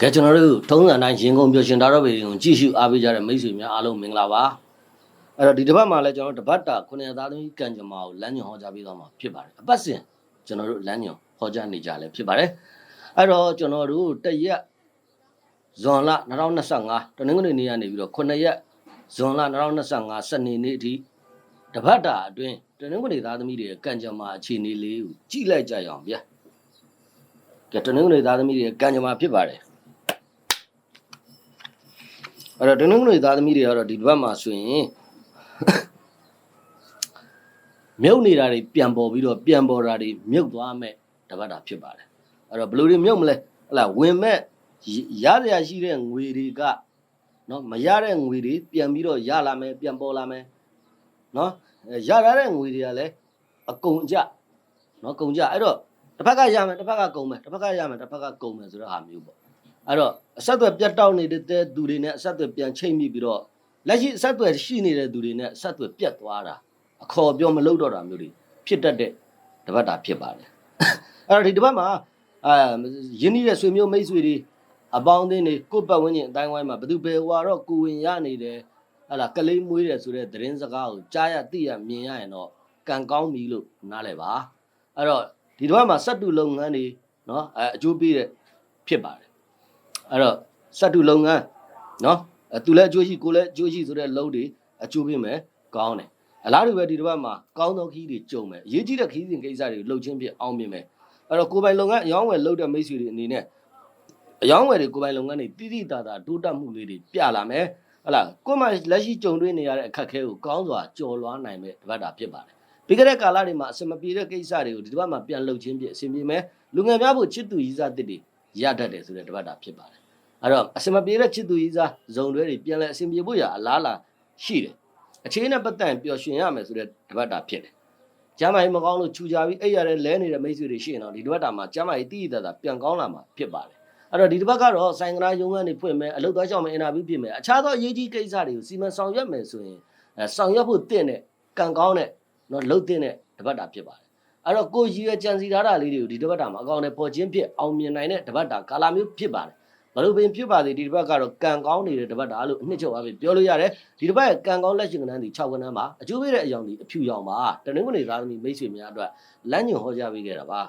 ကဲကျွန်တော်တို့ထုံးစံတိုင်းရင်ကုန်ပြောရှင်ဒါတော့ပေကိုကြည့်ရှုအားပေးကြတဲ့မိတ်ဆွေများအားလုံးမင်္ဂလာပါအဲ့တော့ဒီတစ်ပတ်မှာလည်းကျွန်တော်တို့တပတ်တာခုနှစ်သားသမီးကံကြမ္မာကိုလမ်းညွှန်ဟောကြားပေးသွားမှာဖြစ်ပါတယ်အပတ်စဉ်ကျွန်တော်တို့လမ်းညွှန်ဟောကြားနေကြလည်းဖြစ်ပါတယ်အဲ့တော့ကျွန်တော်တို့တရက်ဇွန်လ2025တနင်္ဂနွေနေ့ကနေပြီးတော့ခုနှစ်ရက်ဇွန်လ2025စနေနေ့အထိတပတ်တာအတွင်းတနင်္ဂနွေသားသမီးတွေရဲ့ကံကြမ္မာအခြေအနေလေးကိုကြည့်လိုက်ကြရအောင်ဗျာကဲတနင်္ဂနွေသားသမီးတွေရဲ့ကံကြမ္မာဖြစ်ပါတယ် အဲ့တော့ဒနုံတွေသားသမီးတွေကတော့ဒီဘက်မှာဆိုရင်မြုပ်နေတာတွေပြန်ပေါ်ပြီးတော့ပြန်ပေါ်တာတွေမြုပ်သွားမဲ့တပတ်တာဖြစ်ပါတယ်အဲ့တော့ဘယ်လိုတွေမြုပ်မလဲဟလာဝင်မဲ့ရရရရှိတဲ့ငွေတွေကနော်မရတဲ့ငွေတွေပြန်ပြီးတော့ရလာမယ်ပြန်ပေါ်လာမယ်နော်အဲရရတဲ့ငွေတွေကလည်းအကုန်ကြနော်ကုန်ကြအဲ့တော့တစ်ဖက်ကရမယ်တစ်ဖက်ကကုန်မယ်တစ်ဖက်ကရမယ်တစ်ဖက်ကကုန်မယ်ဆိုတော့ဟာမျိုးပေါ့ အဲ့တော့အဆက်အသွယ်ပြတ်တောက်နေတဲ့သူတွေနဲ့အဆက်အသွယ်ပြန်ချိတ်မိပြီးတော့လက်ရှိအဆက်အသွယ်ရှိနေတဲ့သူတွေနဲ့အဆက်အသွယ်ပြတ်သွားတာအခေါ်ပြောမလုပ်တော့တာမျိုးတွေဖြစ်တတ်တဲ့တပတ်တာဖြစ်ပါတယ်အဲ့တော့ဒီတပတ်မှာအာယင်းနေတဲ့ဆွေမျိုးမိတ်ဆွေတွေအပေါင်းအသင်းတွေကိုယ့်ပတ်ဝန်းကျင်အတိုင်းဝိုင်းမှာဘယ်သူဘယ်ဟွာတော့ကိုဝင်ရနေတယ်ဟလာကလေးမွေးတယ်ဆိုတဲ့သတင်းစကားကိုကြားရသိရမြင်ရရင်တော့ကံကောင်းပြီလို့နားလည်ပါအဲ့တော့ဒီတပတ်မှာစက်တူလုပ်ငန်းတွေနော်အဲအကျိုးပေးတဲ့ဖြစ်ပါတယ် အဲ့တော့စက်တူလုပ်ငန်းနော်အဲသူလည်းအကျိုးရှိကိုလည်းအကျိုးရှိဆိုတဲ့လုံးတွေအကျိုးပေးမယ်ကောင်းတယ်အလားတူပဲဒီတစ်ပတ်မှာကောင်းသောခီးတွေကြုံမယ်အရေးကြီးတဲ့ခီးစဉ်ကိစ္စတွေလှုပ်ချင်းဖြစ်အောင်မြင်မယ်အဲ့တော့ကိုယ်ပိုင်လုပ်ငန်းအယောင်းဝယ်လုပ်တဲ့မိတ်ဆွေတွေအနေနဲ့အယောင်းဝယ်တွေကိုယ်ပိုင်လုပ်ငန်းတွေတိတိတသာတိုးတက်မှုလေးတွေပြလာမယ်ဟလာကိုယ်မှလက်ရှိကြုံတွေ့နေရတဲ့အခက်အခဲကိုကောင်းစွာကျော်လွှားနိုင်မဲ့တစ်ပတ်တာဖြစ်ပါတယ်ပြီးကြတဲ့ကာလတွေမှာအစမပြေတဲ့ကိစ္စတွေကိုဒီတစ်ပတ်မှာပြန်လှုပ်ချင်းဖြစ်အဆင်ပြေမယ်လူငယ်များဖို့ချစ်သူရည်စားတစ်တွေရတတ်တယ်ဆိုတဲ့တစ်ပတ်တာဖြစ်ပါတယ် အဲ့တော့အစမပြေတဲ့ချစ်သူကြီးစားဇုံတွဲတွေပြန်လဲအစင်ပြေဖို့ရအလားလာရှိတယ်အခြေအနေပတ်သက်ပျော်ရွှင်ရမယ်ဆိုတဲ့တပတ်တာဖြစ်တယ်ကျမ်းမာရေးမကောင်းလို့ခြူကြပြီးအဲ့ရတဲ့လဲနေတဲ့မိတ်ဆွေတွေရှိရင်တော့ဒီတပတ်တာမှာကျမ်းမာရေးတည်တည်တာပြန်ကောင်းလာမှာဖြစ်ပါတယ်အဲ့တော့ဒီတပတ်ကတော့ဆိုင်ကရာရုံးကနေဖွင့်မယ်အလုပ်သွားရှောင်းမယ်အင်တာဗျူးပြင်မယ်အခြားသောအရေးကြီးကိစ္စတွေကိုစီမံဆောင်ရွက်မယ်ဆိုရင်အဲဆောင်ရွက်ဖို့တင့်တဲ့ကံကောင်းတဲ့နော်လှုပ်တဲ့တပတ်တာဖြစ်ပါတယ်အဲ့တော့ကိုရည်ရွယ်ကြံစီထားတာလေးတွေကိုဒီတပတ်တာမှာအကောင့်နဲ့ပေါ်ချင်းဖြစ်အောင်မြင်နိုင်တဲ့တပတ်တာကာလာမျိုးဖြစ်ပါတယ် ဘလို့ပင်ဖြစ်ပါသေးဒီတစ်ပတ်ကတော့ကံကောင်းနေတဲ့တစ်ပတ်ဒါလို့အနှစ်ချုပ်အပြင်ပြောလို့ရတယ်ဒီတစ်ပတ်ရဲ့ကံကောင်းလက်ရှင်ကဏ္ဍဒီ6ကဏ္ဍမှာအကျိုးပေးတဲ့အကြောင်းဒီအဖြူရောင်ပါတနင်္ဂနွေသားသမီးမိတ်ဆွေများအတွက်လမ်းညွှန်ဟောကြားပေးခဲ့တာပါ